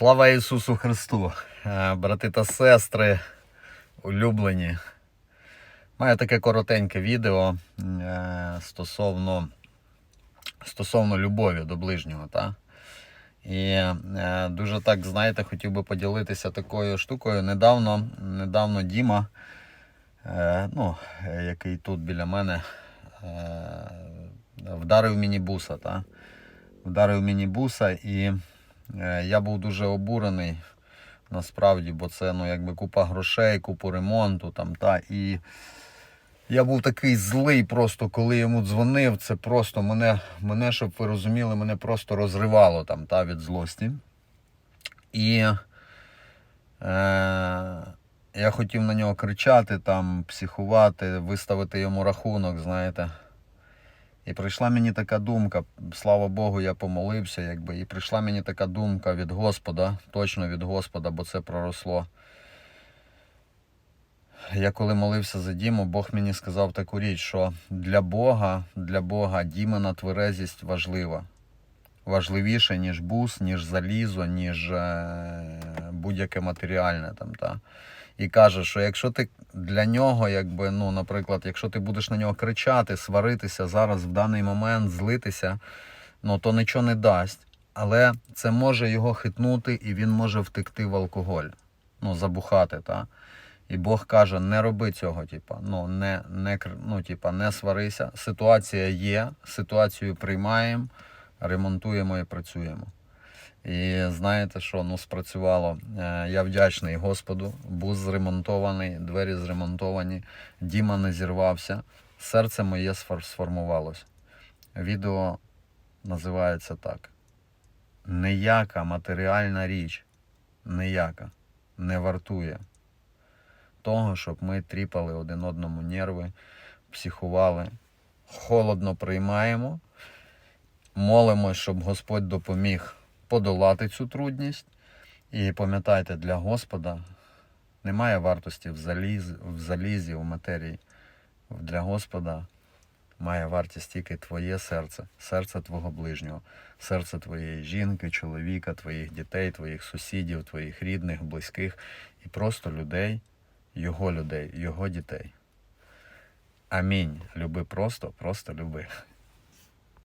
Слава Ісусу Христу, Е, брати та сестри, улюблені. Маю таке коротеньке відео е, стосовно, стосовно любові до ближнього. Та? І е, дуже так, знаєте, хотів би поділитися такою штукою. Недавно, недавно Діма, ну, який тут біля мене, вдарив мінібуса. Та? Вдарив мінібуса і Я був дуже обурений насправді, бо це ну, якби купа грошей, купу ремонту там, та, і я був такий злий просто, коли йому дзвонив. Це просто мене, мене, щоб ви розуміли, мене просто розривало там, та, від злості. І е, я хотів на нього кричати, там, психувати, виставити йому рахунок, знаєте. І прийшла мені така думка, слава Богу, я помолився, якби, і прийшла мені така думка від Господа, точно від Господа, бо це проросло. Я коли молився за Діму, Бог мені сказав таку річ, що для Бога, для Бога Дімина тверезість важлива. Важливіше, ніж бус, ніж залізо, ніж е, будь-яке матеріальне там. Та і каже, що якщо ти для нього, якби, ну, наприклад, якщо ти будеш на нього кричати, сваритися зараз в даний момент, злитися, ну то нічого не дасть. Але це може його хитнути і він може втекти в алкоголь, ну, забухати. Та? І Бог каже, не роби цього, типа, ну, не, не, ну, типа, не сварися. Ситуація є, ситуацію приймаємо, ремонтуємо і працюємо. І знаєте що, ну спрацювало. Е, Я вдячний Господу. Бус зремонтований, двері зремонтовані, Діма не зірвався. Серце моє сфор- сформувалось. Відео називається так. Ніяка матеріальна річ, ніяка не вартує того, щоб ми тріпали один одному нерви, психували, холодно приймаємо, молимось, щоб Господь допоміг подолати цю трудність. І пам'ятайте, для Господа немає вартості в, заліз, в залізі, в матерії. Для Господа має вартість тільки твоє серце, серце твого ближнього, серце твоєї жінки, чоловіка, твоїх дітей, твоїх сусідів, твоїх рідних, близьких і просто людей, його людей, його дітей. Амінь. Люби просто, просто люби.